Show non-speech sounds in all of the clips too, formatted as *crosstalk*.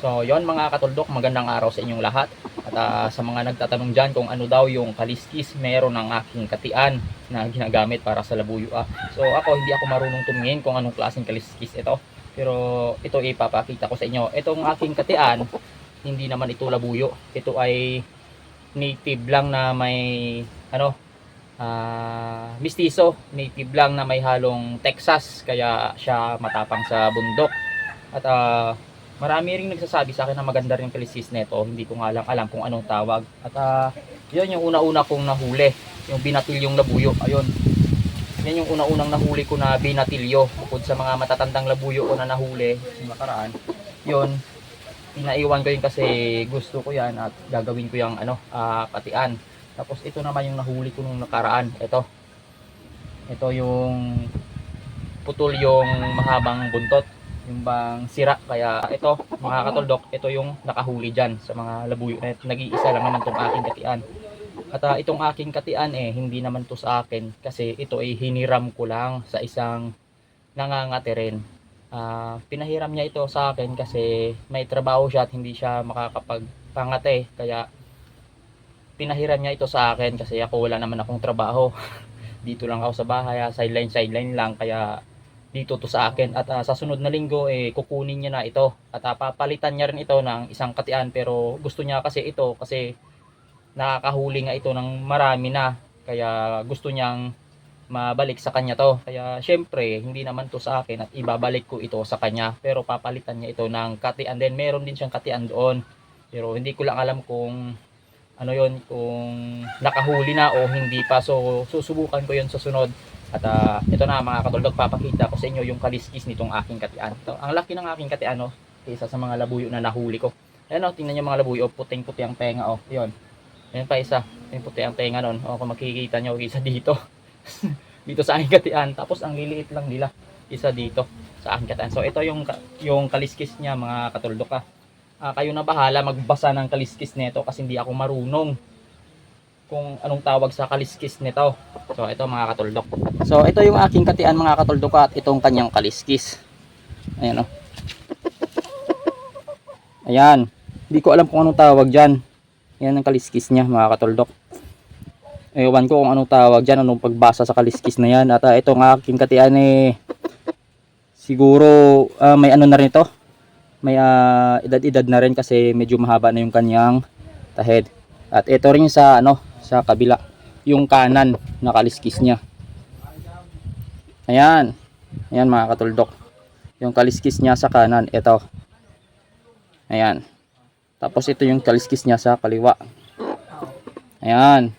So, yon mga katuldok, magandang araw sa inyong lahat. At ah, sa mga nagtatanong dyan kung ano daw yung kaliskis, meron ng aking katian na ginagamit para sa labuyo. Ah. So, ako hindi ako marunong tumingin kung anong klaseng kaliskis ito. Pero ito ipapakita ko sa inyo. Itong aking katian, hindi naman ito labuyo. Ito ay native lang na may ano ah mistiso native lang na may halong Texas kaya siya matapang sa bundok at ah, marami ring nagsasabi sa akin na maganda rin yung kaliskis nito hindi ko nga lang alam kung anong tawag. At ah, yun yung una-una kong nahuli. Yung binatilyong labuyo. Ayun. Yan yung una-unang nahuli ko na binatilyo. Bukod sa mga matatandang labuyo ko na nahuli yung nakaraan yun. Pinaiwan ko yun kasi gusto ko yan at gagawin ko yung ano ah, patian. Tapos ito naman yung nahuli ko nung nakaraan. Ito. Ito yung putol yung mahabang buntot yung bang sira kaya ito mga katuldok ito yung nakahuli dyan sa mga labuyo. Na nag-iisa lang naman tong aking katian. At ah, itong aking katian eh hindi naman to sa akin kasi ito ay hiniram ko lang sa isang nangangati rin. Ah, pinahiram niya ito sa akin kasi may trabaho siya at hindi siya makakapagpangate. Kaya pinahiram niya ito sa akin kasi ako wala naman akong trabaho. *laughs* Dito lang ako sa bahay ah, sideline sideline lang. Kaya dito to sa akin. At ah, sa sunod na linggo eh kukunin niya na ito. At ah, papalitan niya rin ito ng isang katian. Pero gusto niya kasi ito kasi nakakahuli nga ito ng marami na. Kaya gusto niyang mabalik sa kanya to. Kaya syempre hindi naman to sa akin at ibabalik ko ito sa kanya. Pero papalitan niya ito ng katian. Then meron din siyang katian doon. Pero hindi ko lang alam kung ano yon kung nakahuli na o hindi pa. So susubukan ko yon sa sunod at ah, ito na mga katuldok papakita ko sa inyo yung kaliskis nitong aking katian. Ito, ang laki ng aking katian no kaysa sa mga labuyo na nahuli ko. Ayan o tingnan nyo mga labuyo puting puti ang tenga o yon ayan pa isa yung puti ang tenga nun. O kung makikita nyo isa dito. *laughs* Dito sa aking katian. Tapos ang liliit lang nila isa dito sa aking katian. So ito yung yung kaliskis niya mga katuldok ah. Ah, kayo na bahala magbasa ng kaliskis nito kasi hindi ako marunong kung anong tawag sa kaliskis nito. So ito mga katuldok. So ito yung aking katian mga katuldok at itong kanyang kaliskis. Ayan o. Ayan. Hindi ko alam kung anong tawag dyan. Yan ang kaliskis niya mga katuldok. Ewan ko kung anong tawag dyan, anong pagbasa sa kaliskis na yan. At ah, ito ng aking katian eh, siguro ah, may ano na rin ito may ah, edad-edad na rin kasi medyo mahaba na yung kanyang tahid. At ito rin sa ano, sa kabila, yung kanan na kaliskis niya. Ayan. Ayan mga katuldok. Yung kaliskis niya sa kanan, ito. Ayan. Tapos ito yung kaliskis niya sa kaliwa. Ayan.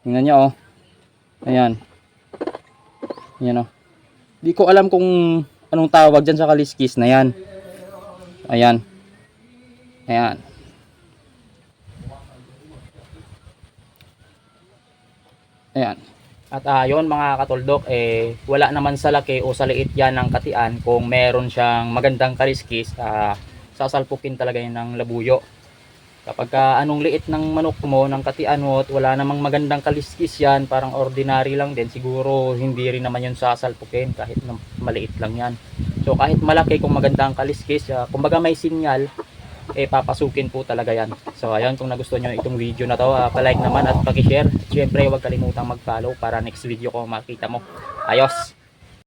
Tingnan niyo oh. Ayan. Ayan oh. Di ko alam kung anong tawag dyan sa kaliskis na yan. Ayan. Ayan. Ayan. At ayon mga katuldok, eh, wala naman sa laki o sa liit yan ng katian kung meron siyang magandang kaliskis, ah, sasalpukin talaga yun ng labuyo. Kapag ka anong liit ng manok mo, ng katian mo, at wala namang magandang kaliskis yan, parang ordinary lang din, siguro hindi rin naman yun sasalpukin kahit maliit lang yan. So kahit malaki kung maganda ang kaliskis, uh, kumbaga may sinyal, eh papasukin po talaga yan. So ayun, kung nagustuhan nyo itong video na to, uh, palike naman at pakishare. Siyempre huwag kalimutang mag-follow para next video ko makita mo. Ayos!